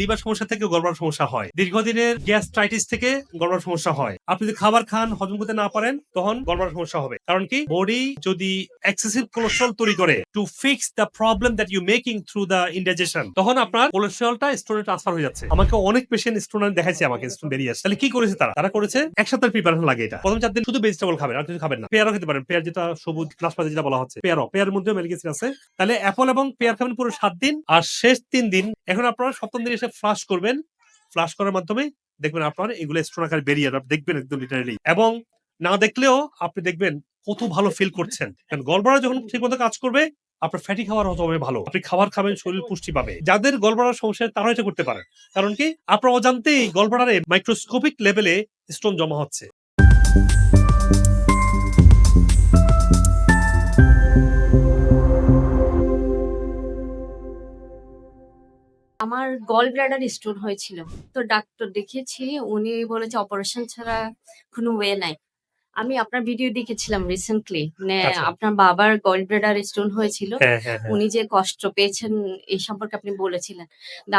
Liver সমস্যা থেকে গড়বড় সমস্যা হয়। দীর্ঘদিনের গ্যাস্ট্রাইটিস থেকে গড়বড় সমস্যা হয়। আপনি যদি খাবার খান, হজম করতে না পারেন, তখন গড়বড় সমস্যা হবে। কারণ কি? বডি যদি এক্সেসিভ কোলেস্ট্রল তৈরি করে to fix the problem that you making through the indigestion তখন আপনার কোলেস্ট্রলটা স্টোনে ট্রান্সফার হয়ে যাচ্ছে। আমাকে অনেক পেশেন্ট স্টোন দেখাইছে আমাকে স্টোন বেরিয়ে আসছে। তাহলে কি করেছে তারা? তারা করেছে এক সপ্তাহের প্রিপারেশন লাগে এটা। প্রথম চার দিন শুধু ভেজিটেবল খাবেন, আর কিছু খাবেন না। পেয়ারও খেতে পারেন। পেয়ার যেটা সবুজ নাশপাতি যেটা বলা হচ্ছে, পেয়ারও। পেয়ারের মধ্যে মেলিকেসিন আছে। তাহলে অ্যাপল এবং পেয়ার খাবেন পুরো সাত দিন, আর শেষ তিন দিন, এখন আপনারা সপ্তম দিন এসে ফ্লাশ করবেন। ফ্লাশ করার মাধ্যমে দেখবেন আপনার এগুলো স্টোন আকারে বেরিয়ে আপনি দেখবেন একদম লিটারেলি এবং না দেখলেও আপনি দেখবেন কত ভালো ফিল করছেন। কারণ গলবাড়া যখন ঠিক মতো কাজ করবে, আপনার ফ্যাটি খাবার হতে হবে ভালো। আপনি খাবার খাবেন, শরীর পুষ্টি পাবে। যাদের গলবাড়ার সমস্যা তারা এটা করতে পারে। কারণ কি? আপনার অজান্তেই গলবাড়ারে মাইক্রোস্কোপিক লেভেলে স্টোন জমা হচ্ছে। আমার গল ব্লাডার স্টোন হয়েছিল। তো ডাক্তার দেখিয়েছি উনি বলেছে অপারেশন ছাড়া কোনো ওয়ে নাই। আমি আপনার ভিডিও দেখেছিলাম রিসেন্টলি মানে আচ্ছা। আপনার বাবার গল ব্লাডার স্টোন হয়েছিল। হ্যাঁ হ্যাঁ হ্যাঁ। উনি যে কষ্ট পেয়েছেন এই সম্পর্কে আপনি বলেছিলেন।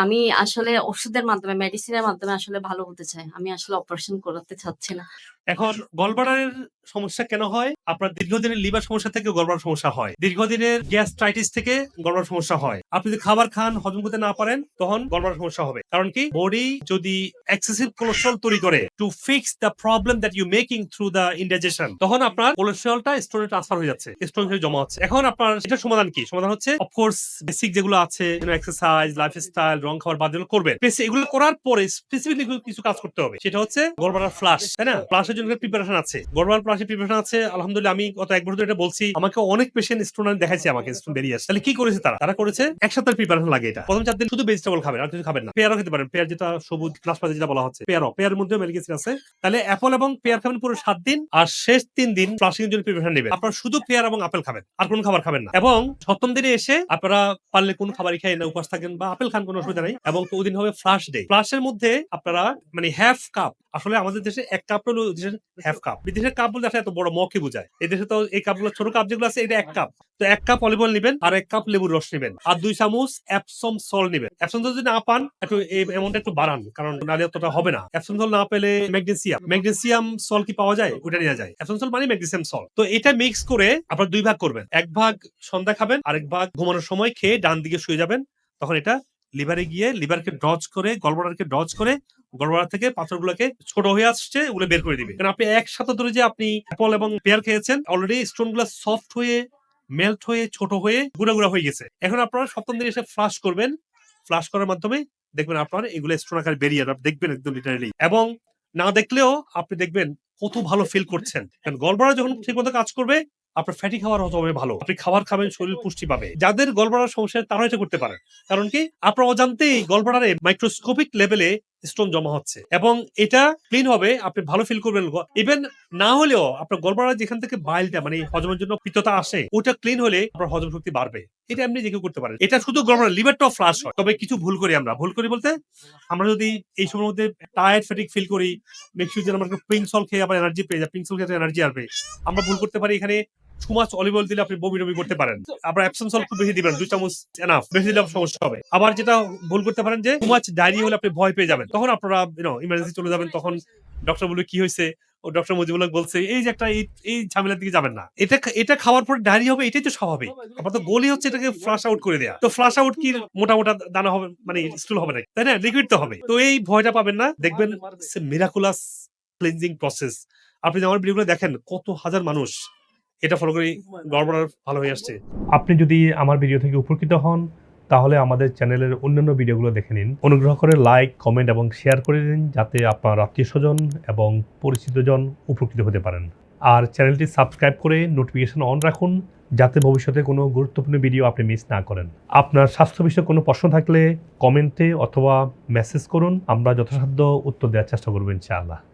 আমি আসলে ওষুধের মাধ্যমে মেডিসিনের মাধ্যমে আসলে ভালো হতে চাই। আমি আসলে অপারেশন করতে চাচ্ছি না। এখন গলবাড়ারের সমস্যা কেন হয়? আপনার দীর্ঘদিনের লিভার সমস্যা থেকে গলবাড়ার সমস্যা হয়। দীর্ঘদিনের গ্যাস্ট্রাইটিস থেকে গলবাড়ার সমস্যা হয়। আপনি যদি খাবার খান হজম করতে না পারেন তখন গলবাড়ার সমস্যা হবে। কারণ কি? বডি যদি এক্সেসিভ কোলেস্ট্রল তৈরি করে to fix the problem that you making through the indigestion তখন আপনার কোলেস্ট্রলটা স্টোনে ট্রান্সফার হয়ে যাচ্ছে স্টোন হয়ে জমা হচ্ছে। এখন আপনার এটা সমাধান কি? সমাধান হচ্ছে অফকোর্স বেসিক যেগুলো আছে এক্সারসাইজ লাইফস্টাইল রং খাবার বাদ Basic এগুলো করার পরে স্পেসিফিকলি কিছু কাজ করতে হবে। সেটা হচ্ছে গড়বাড়ার ফ্লাশ তাই না? ফ্লাশের জন্য প্রিপারেশন আছে। গড়বাড়ার ফ্লাশের প্রিপারেশন আছে। আলহামদুলিল্লাহ, আমি গত এক বছর এটা বলছি। আমাকে অনেক পেশেন্ট স্টুডেন্ট দেখাইছে আমাকে স্টুডেন্ট বেরিয়ে আসছে। তাহলে কি করেছে তারা? তারা করেছে এক সপ্তাহের প্রিপারেশন লাগে এটা। প্রথম চার দিন শুধু ভেজিটেবল খাবেন, আর কিছু খাবেন না। পেয়ারও খেতে পারেন। পেয়ার যেটা সবুজ নাশপাতি যেটা বলা হচ্ছে, পেয়ারও। পেয়ারের মধ্যে মেলিকেসিন আছে। তাহলে অ্যাপল এবং পেয়ার খাবেন পুরো সাত দিন, আর শেষ তিন দিন এর জন্য প্রিপারেশন নেবেন। আপনারা শুধু পেয়ার এবং আপেল খাবেন, আর কোনো খাবার খাবেন না। এবং সপ্তম দিনে এসে আপনারা পারলে কোন খাবারই খাই না, উপাস থাকেন বা আপেল খান, কোনো অসুবিধা নেই। এবং ওই দিন হবে ফ্লাশ ডে ফ্লাশের মধ্যে আপনারা মানে হাফ কাপ আসলে আমাদের দেশে এক কাপ হলো দেশের হাফ কাপ বিদেশের কাপ বলতে আসলে এত বড় মকে বোঝায়। এই দেশে তো এই কাপগুলো ছোট কাপ যেগুলো আছে এটা এক কাপ তো এক কাপ অলিভ অয়েল নেবেন আর এক কাপ লেবুর রস নেবেন। আর দুই চামচ অ্যাপসম সল নেবেন। অ্যাপসম যদি না পান একটু এই অ্যামাউন্টটা একটু বাড়ান কারণ নাহলে অতটা হবে না। অ্যাপসম সল না পেলে ম্যাগনেসিয়াম ম্যাগনেসিয়াম সল কি পাওয়া যায়? ওটা নেওয়া যায়। অ্যাপসম সল মানে ম্যাগনেসিয়াম সল তো এটা মিক্স করে আপনার দুই ভাগ করবেন। এক ভাগ সন্ধ্যা খাবেন আরেক ভাগ ঘুমানোর সময় খেয়ে ডান দিকে শুয়ে যাবেন। তখন এটা লিভারে গিয়ে লিভারকে ড্রজ করে গলবড়ারকে ড্রজ করে গড়বড়া থেকে পাথরগুলোকে ছোট হয়ে আসছে, ওগুলো বের করে দিবে। কারণ আপনি একসাথে ধরে যে আপনি অ্যাপল এবং পেয়ার খেয়েছেন অলরেডি স্টোনগুলো সফট হয়ে মেল্ট হয়ে, ছোট হয়ে গুঁড়া গুঁড়া হয়ে গেছে। এখন আপনারা সপ্তম দিন এসে ফ্লাশ করবেন। ফ্লাশ করার মাধ্যমে দেখবেন আপনার এগুলো স্টোন আকার বেরিয়ে দেখবেন একদম লিটারালি এবং না দেখলেও আপনি দেখবেন কত ভালো ফিল করছেন। কারণ গলবাড়া যখন ঠিক মতো কাজ করবে, আপনার ফ্যাটি খাবার হতে হবে ভালো। আপনি খাবার খাবেন, শরীর পুষ্টি পাবে। যাদের গলবাড়ার সমস্যা তারা এটা করতে পারেন। কারণ কি, আপনার অজান্তেই গলবাড়ারে মাইক্রোস্কোপিক লেভেলে স্টোন জমা হচ্ছে। এবং এটা ক্লিন হবে, আপনি ভালো ফিল করবেন। ইভেন না হলেও আপনার গলবাড়া যেখান থেকে বাইলটা মানে হজমের জন্য পিত্ততা আসে, ওটা ক্লিন হলে আপনার হজম শক্তি বাড়বে। এটা এমনি যে কেউ করতে পারেন। এটা শুধু গলবাড়া লিভারটাও ফ্লাশ হয়। তবে কিছু ভুল করি আমরা। ভুল করি বলতে, আমরা যদি এই সময়ের মধ্যে টায়ার্ড ফ্যাটিক ফিল করি মেক্সিউ যেন আমরা পিঙ্ক খেয়ে আবার এনার্জি পেয়ে যায় পিঙ্ক সল খেয়ে এনার্জি আসবে। আমরা ভুল করতে পারি এখানে টু মাছ অলিভ অয়েল দিলে আপনি বমি টমি করতে পারেন। আবার অ্যাপসন সল খুব বেশি দিবেন, দুই চামচ এনাফ বেশি দিলে সমস্যা হবে। আবার যেটা ভুল করতে পারেন যে টু মাছ হলে আপনি ভয় পেয়ে যাবেন। তখন আপনারা ইউনো ইমার্জেন্সি চলে যাবেন, তখন ডক্টর বলবে, কি হয়েছে ও ডক্টর মুজিবুল্লাহ বলছে, এই যে একটা, এই ঝামেলার দিকে যাবেন না। এটা এটা খাওয়ার পর ডায়রি হবে, এটাই তো স্বাভাবিক। আপনার তো গোলই হচ্ছে এটাকে ফ্লাশ আউট করে দেয়া। তো ফ্লাশ আউট কি মোটা মোটা দানা হবে মানে স্টুল হবে না। তাই না? লিকুইড তো হবে। তো এই ভয়টা পাবেন না। দেখবেন মিরাকুলাস ক্লিনজিং প্রসেস আপনি আমার ভিডিওগুলো দেখেন, কত হাজার মানুষ এটা ফলো করি গড়বড় ভালো হয়ে আসছে। আপনি যদি আমার ভিডিও থেকে উপকৃত হন, তাহলে আমাদের চ্যানেলের অন্যান্য ভিডিওগুলো দেখে নিন। অনুগ্রহ করে লাইক কমেন্ট এবং শেয়ার করে দিন, যাতে আপনার আত্মীয় স্বজন এবং পরিচিতজন উপকৃত হতে পারেন। আর চ্যানেলটি সাবস্ক্রাইব করে নোটিফিকেশন অন রাখুন, যাতে ভবিষ্যতে কোনো গুরুত্বপূর্ণ ভিডিও আপনি মিস না করেন। আপনার স্বাস্থ্য বিষয়ে কোনো প্রশ্ন থাকলে কমেন্টে অথবা মেসেজ করুন, আমরা যথাসাধ্য উত্তর দেওয়ার চেষ্টা করব ইনশাআল্লাহ।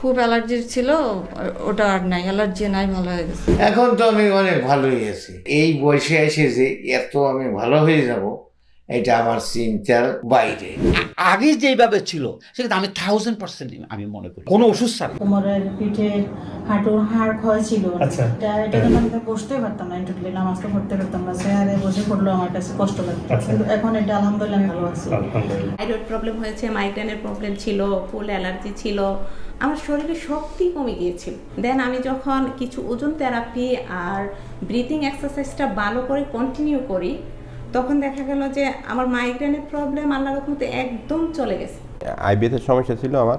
খুব অ্যালার্জি ছিল, ওটা আর নাই, অ্যালার্জি নাই, ভালো হয়ে গেছে। এখন তো আমি অনেক ভালোই আছি। এই বয়সে এসে যে এত আমি ভালো হয়ে যাব এটা আমার চিন্তার বাইরে। আগে যেভাবে ছিল সেটা আমি থাউজেন্ড পার্সেন্ট আমি মনে করি। কোনো ওষুধ ছাড়া। কোমরের পিঠে হাঁটুর হাড় ক্ষয় ছিল। আচ্ছা। এটা এটা জন্য আমি বসতে পারতাম না টোটালি নামাজটা পড়তে পারতাম না। চেয়ারে বসে পড়লেও আমার কাছে কষ্ট লাগতো। আচ্ছা। কিন্তু এখন এটা আলহামদুলিল্লাহ আমি ভালো আছি। আলহামদুলিল্লাহ। থাইরয়েড প্রবলেম হয়েছে মাইগ্রেনের প্রবলেম ছিল ফুল অ্যালার্জি ছিল। আমার শরীরে শক্তি কমে গিয়েছিল। দেন আমি যখন কিছু ওজন থেরাপি আর ব্রিথিং এক্সারসাইজটা ভালো করে কন্টিনিউ করি তখন দেখা গেল যে আমার মাইগ্রেনের প্রবলেম আল্লাহ রকমতে একদম চলে গেছে। আইবিএসের সমস্যা ছিল আমার।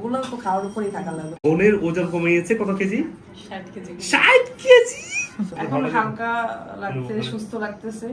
ওগুলো তো খাওয়ার উপরেই থাকা লাগবে। বোনের ওজন কমে গেছে কত কেজি? ষাট কেজি। ষাট কেজি? এখন হালকা লাগতেছে সুস্থ লাগতেছে।